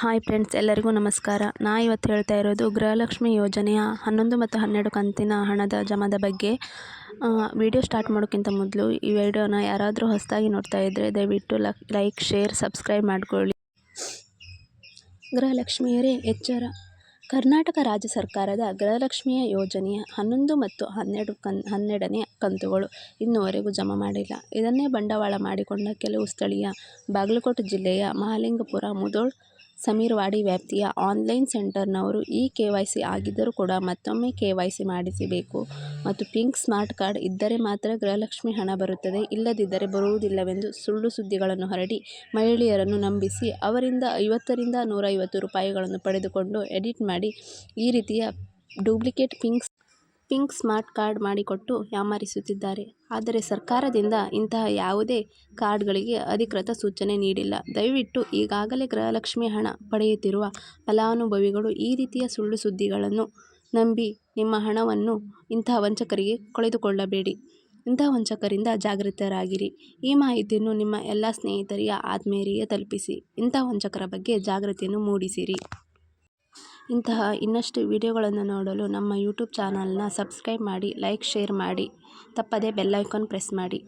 Hi friends, ಎಲ್ಲರಿಗೂ ನಮಸ್ಕಾರ. ನಾ ಇವತ್ತು ಹೇಳ್ತಾ ಇರೋದು ಗೃಹಲಕ್ಷ್ಮಿ ಯೋಜನೆಯ ಹನ್ನೊಂದು ಮತ್ತು ಹನ್ನೆರಡು ಕಂತಿನ ಹಣದ ಜಮದ ಬಗ್ಗೆ. ವಿಡಿಯೋ ಸ್ಟಾರ್ಟ್ ಮಾಡೋಕ್ಕಿಂತ ಮೊದಲು ಈ ವಿಡಿಯೋನ ಯಾರಾದರೂ ಹೊಸದಾಗಿ ನೋಡ್ತಾ ಇದ್ದರೆ ದಯವಿಟ್ಟು ಲೈಕ್ ಶೇರ್, ಸಬ್ಸ್ಕ್ರೈಬ್ ಮಾಡಿಕೊಳ್ಳಿ. ಗೃಹಲಕ್ಷ್ಮಿಯರೇ, ಎಚ್ಚರ. ಕರ್ನಾಟಕ ರಾಜ್ಯ ಸರ್ಕಾರದ ಗೃಹಲಕ್ಷ್ಮಿಯ ಯೋಜನೆಯ ಹನ್ನೊಂದು ಮತ್ತು ಹನ್ನೆರಡು ಕನ್, ಹನ್ನೆರಡನೇ ಕಂತುಗಳು ಇನ್ನುವರೆಗೂ ಜಮಾ ಮಾಡಿಲ್ಲ. ಇದನ್ನೇ ಬಂಡವಾಳ ಮಾಡಿಕೊಂಡ ಕೆಲವು ಸ್ಥಳೀಯ ಬಾಗಲಕೋಟೆ ಜಿಲ್ಲೆಯ ಮಹಾಲಿಂಗಪುರ ಮುಧೋಳ್ ಸಮೀರ್ವಾಡಿ ವ್ಯಾಪ್ತಿಯ ಆನ್ಲೈನ್ ಸೆಂಟರ್ನವರು ಇ ಸಿ ಆಗಿದ್ದರೂ ಕೂಡ ಮತ್ತೊಮ್ಮೆ ಕೆ.ವೈ.ಸಿ ಮಾಡಿಸಬೇಕು. ಮತ್ತು ಪಿಂಕ್ ಸ್ಮಾರ್ಟ್ ಕಾರ್ಡ್ ಇದ್ದರೆ ಮಾತ್ರ ಗೃಹಲಕ್ಷ್ಮಿ ಹಣ ಬರುತ್ತದೆ. ಇಲ್ಲದಿದ್ದರೆ ಬರುವುದಿಲ್ಲವೆಂದು ಸುಳ್ಳು ಸುದ್ದಿಗಳನ್ನು ಹರಡಿ ಮಹಿಳೆಯರನ್ನು ನಂಬಿಸಿ ಅವರಿಂದ ಐವತ್ತರಿಂದ ನೂರೈವತ್ತು ರೂಪಾಯಿಗಳನ್ನು ಪಡೆದುಕೊಂಡು ಎಡಿಟ್ ಮಾಡಿ ಈ ರೀತಿಯ duplicate pink pink smart card ಮಾಡಿಕೊಟ್ಟು ಯಾಮಾರಿಸುತ್ತಿದ್ದಾರೆ. ಆದರೆ ಸರ್ಕಾರದಿಂದ ಇಂತಹ ಯಾವುದೇ ಕಾರ್ಡ್ಗಳಿಗೆ ಅಧಿಕೃತ ಸೂಚನೆ ನೀಡಿಲ್ಲ. ದಯವಿಟ್ಟು ಈಗಾಗಲೇ ಗೃಹಲಕ್ಷ್ಮಿ ಹಣ ಪಡೆಯುತ್ತಿರುವ ಫಲಾನುಭವಿಗಳು ಈ ರೀತಿಯ ಸುಳ್ಳು ಸುದ್ದಿಗಳನ್ನು ನಂಬಿ ನಿಮ್ಮ ಹಣವನ್ನು ಇಂತಹ ವಂಚಕರಿಗೆ ಕಳೆದುಕೊಳ್ಳಬೇಡಿ. ಇಂತಹ ವಂಚಕರಿಂದ ಜಾಗೃತರಾಗಿರಿ. ಈ ಮಾಹಿತಿಯನ್ನು ನಿಮ್ಮ ಎಲ್ಲ ಸ್ನೇಹಿತರಿಗೆ ಆತ್ಮೀಯರಿಗೆ ತಲುಪಿಸಿ. ಇಂತಹ ವಂಚಕರ ಬಗ್ಗೆ ಜಾಗೃತಿಯನ್ನು ಮೂಡಿಸಿರಿ. ಇಂತಹ ಇನ್ನಷ್ಟು ವಿಡಿಯೋಗಳನ್ನು ನೋಡಲು ನಮ್ಮ ಯೂಟ್ಯೂಬ್ ಚಾನಲ್ನ ಸಬ್ಸ್ಕ್ರೈಬ್ ಮಾಡಿ, ಲೈಕ್, ಶೇರ್ ಮಾಡಿ. ತಪ್ಪದೇ ಬೆಲ್ ಐಕಾನ್ ಪ್ರೆಸ್ ಮಾಡಿ.